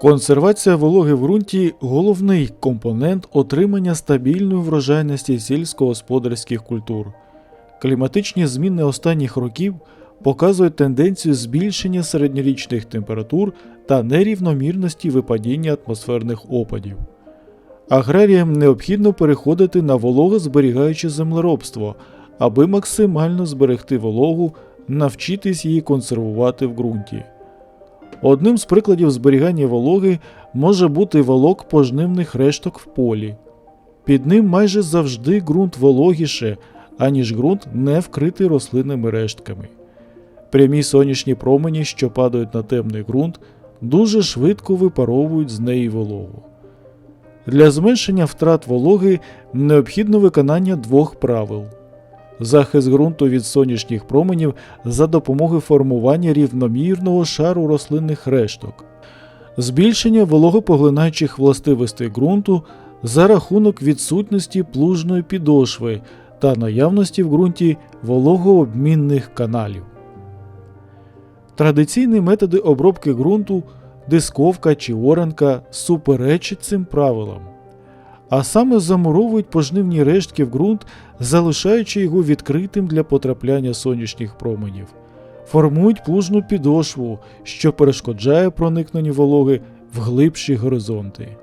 Консервація вологи в ґрунті головний компонент отримання стабільної врожайності сільськогосподарських культур. Кліматичні зміни останніх років показують тенденцію збільшення середньорічних температур та нерівномірності випадіння атмосферних опадів. Аграріям необхідно переходити на вологозберігаюче землеробство, аби максимально зберегти вологу, навчитись її консервувати в ґрунті. Одним з прикладів зберігання вологи може бути волок пожнивних решток в полі. Під ним майже завжди ґрунт вологіше, аніж ґрунт не вкритий рослинними рештками. Прямі сонячні промені, що падають на темний ґрунт, дуже швидко випаровують з неї вологу. Для зменшення втрат вологи необхідно виконання двох правил: захист ґрунту від сонячних променів за допомогою формування рівномірного шару рослинних решток, збільшення вологопоглинаючих властивостей ґрунту за рахунок відсутності плужної підошви та наявності в ґрунті вологообмінних каналів. Традиційні методи обробки ґрунту, дисковка чи оранка суперечать цим правилам, а саме замуровують пожнивні рештки в ґрунт, залишаючи його відкритим для потрапляння сонячних променів, формують плужну підошву, що перешкоджає проникненню вологи в глибші горизонти.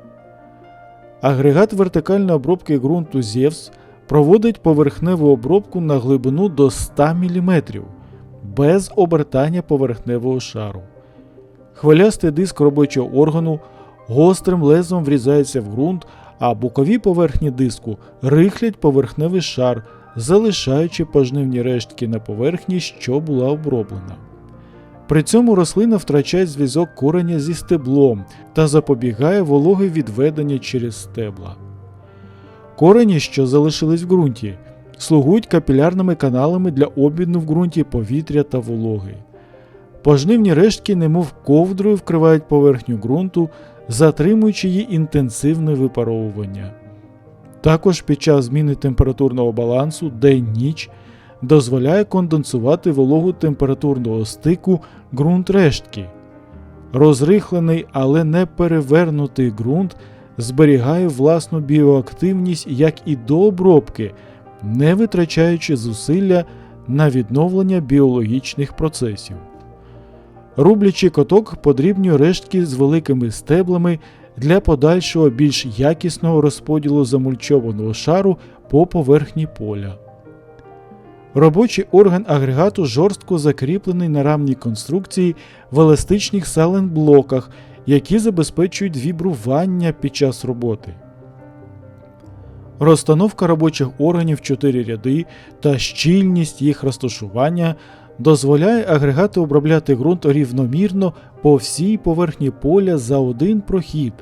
Агрегат вертикальної обробки ґрунту ЗЕВС проводить поверхневу обробку на глибину до 100 мм без обертання поверхневого шару. Хвилястий диск робочого органу гострим лезом врізається в ґрунт, а бокові поверхні диску рихлять поверхневий шар, залишаючи пожнивні рештки на поверхні, що була оброблена. При цьому рослина втрачає зв'язок кореня зі стеблом та запобігає вологе відведення через стебла. Корені, що залишились в ґрунті, слугують капілярними каналами для обміну в ґрунті повітря та вологи. Пожнивні рештки, немов ковдрою, вкривають поверхню ґрунту, затримуючи її інтенсивне випаровування. Також під час зміни температурного балансу день-ніч дозволяє конденсувати вологу температурного стику ґрунт рештки. Розрихлений, але не перевернутий ґрунт зберігає власну біоактивність як і до обробки, не витрачаючи зусилля на відновлення біологічних процесів. Рублячий коток подрібнює рештки з великими стеблами для подальшого більш якісного розподілу замульчованого шару по поверхні поля. Робочий орган агрегату жорстко закріплений на рамній конструкції в еластичних саленблоках, які забезпечують вібрування під час роботи. Розстановка робочих органів 4 ряди та щільність їх розташування дозволяє агрегати обробляти ґрунт рівномірно по всій поверхні поля за один прохід,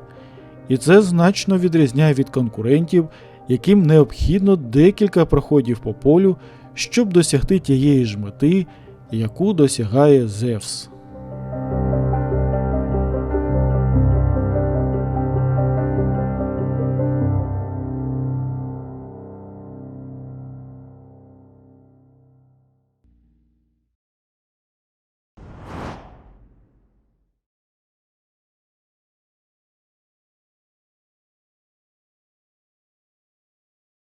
і це значно відрізняє від конкурентів, яким необхідно декілька проходів по полю, щоб досягти тієї ж мети, яку досягає Зевс.